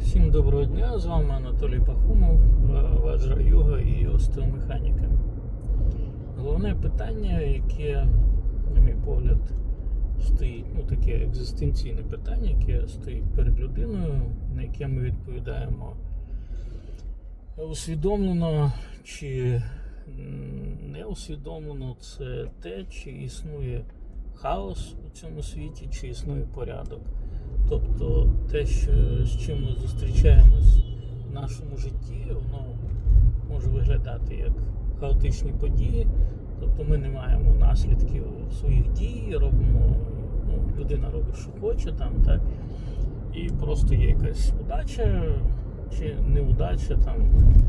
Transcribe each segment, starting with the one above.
Всім доброго дня, з вами Анатолій Пахумов, е, Ваджра Йога і остеомеханіка. Головне питання, яке, на мій погляд, стоїть, ну таке екзистенційне питання, яке стоїть перед людиною, на яке ми відповідаємо усвідомлено чи не усвідомлено, це те, чи існує хаос у цьому світі, чи існує порядок. Тобто те, що, з чим ми зустрічаємось в нашому житті, воно може виглядати як хаотичні події. Тобто ми не маємо наслідків своїх дій, робимо, ну, людина робить, що хоче там, так? І просто є якась удача чи неудача, там,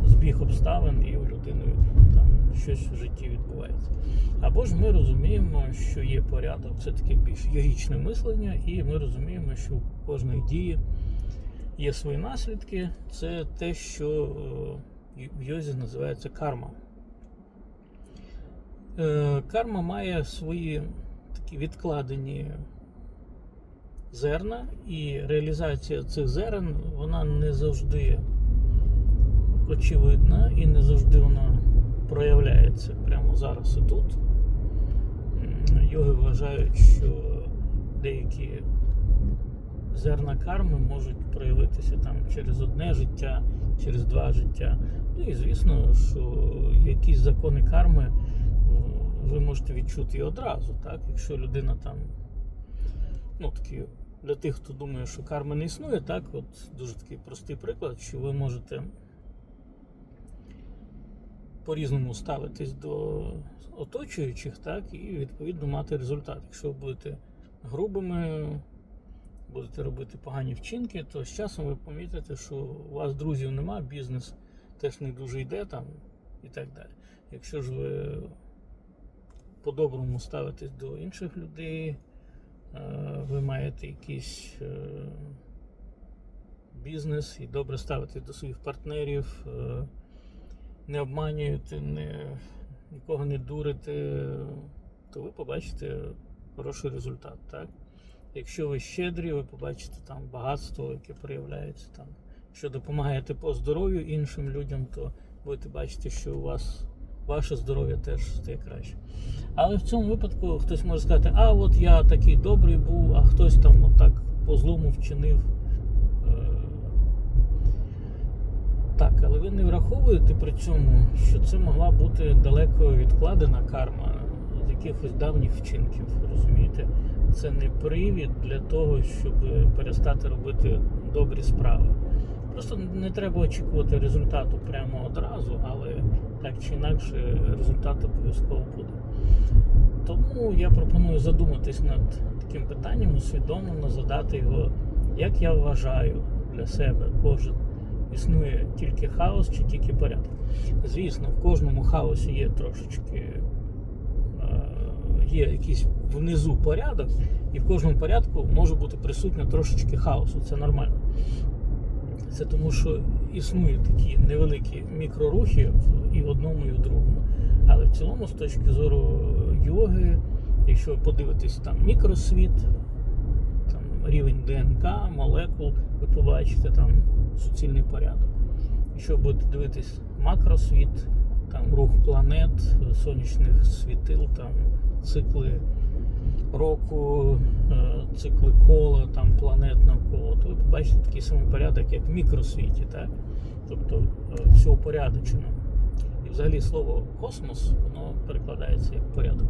збіг обставин, і у людини там щось в житті відбувається. Або ж ми розуміємо, що є порядок, це таке більш йогічне мислення, і ми розуміємо, що у кожної дії є свої наслідки. Це те, що е, в йозі називається карма. Е, Карма має свої такі відкладені зерна, і реалізація цих зерен вона не завжди очевидна і не завжди вона проявляється прямо зараз і тут. Йоги вважають, що деякі зерна карми можуть проявитися там через одне життя, через два життя. Ну і звісно, що якісь закони карми ви можете відчути і одразу, так? Якщо людина там, ну такі, для тих, хто думає, що карми не існує, так, от дуже такий простий приклад, що ви можете по-різному ставитись до оточуючих, так, і відповідно мати результат. Якщо ви будете грубими, будете робити погані вчинки, то з часом ви помітите, що у вас друзів нема, бізнес теж не дуже йде там і так далі. Якщо ж ви по-доброму ставитесь до інших людей, е, ви маєте якийсь е, бізнес і добре ставитесь до своїх партнерів, е, не обманюєте, не, нікого не дурите, то ви побачите хороший результат. Так? Якщо ви щедрі, ви побачите там багатство, яке проявляється там. Якщо допомагаєте по здоров'ю іншим людям, то будете бачити, що у вас ваше здоров'я теж стає краще. Але в цьому випадку хтось може сказати, а от я такий добрий був, а хтось там отак по злому вчинив. Так, але ви не враховуєте при цьому, що це могла бути далеко відкладена карма з якихось давніх вчинків. Розумієте? Це не привід для того, щоб перестати робити добрі справи. Просто не треба очікувати результату прямо одразу, але так чи інакше результат обов'язково буде. Тому я пропоную задуматись над таким питанням, усвідомлено задати його, як я вважаю для себе кожен. Існує тільки хаос чи тільки порядок. Звісно, в кожному хаосі є трошечки е, є якийсь внизу порядок, і в кожному порядку може бути присутньо трошечки хаосу. Це нормально. Це тому, що існують такі невеликі мікрорухи і в одному, і в другому. Але в цілому, з точки зору йоги, якщо ви подивитесь там мікросвіт, рівень ДНК, молекул, ви побачите там суцільний порядок. Якщо будете дивитись макросвіт, там рух планет, сонячних світил, там цикли року, е, цикли кола, там планет навколо, то ви побачите такий самий порядок, як в мікросвіті, так? тобто е, все упорядочено. І взагалі слово космос воно перекладається як порядок.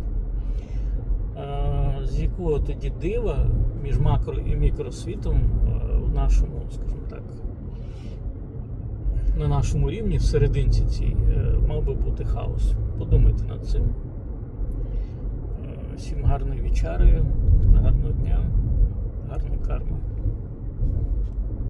Е, З якого тоді дива між макро і мікросвітом е, в нашому, скажімо так, на нашому рівні, в серединці цій, е, мав би бути хаос. Подумайте над цим. Всім гарної вічари, гарного дня, гарної карми.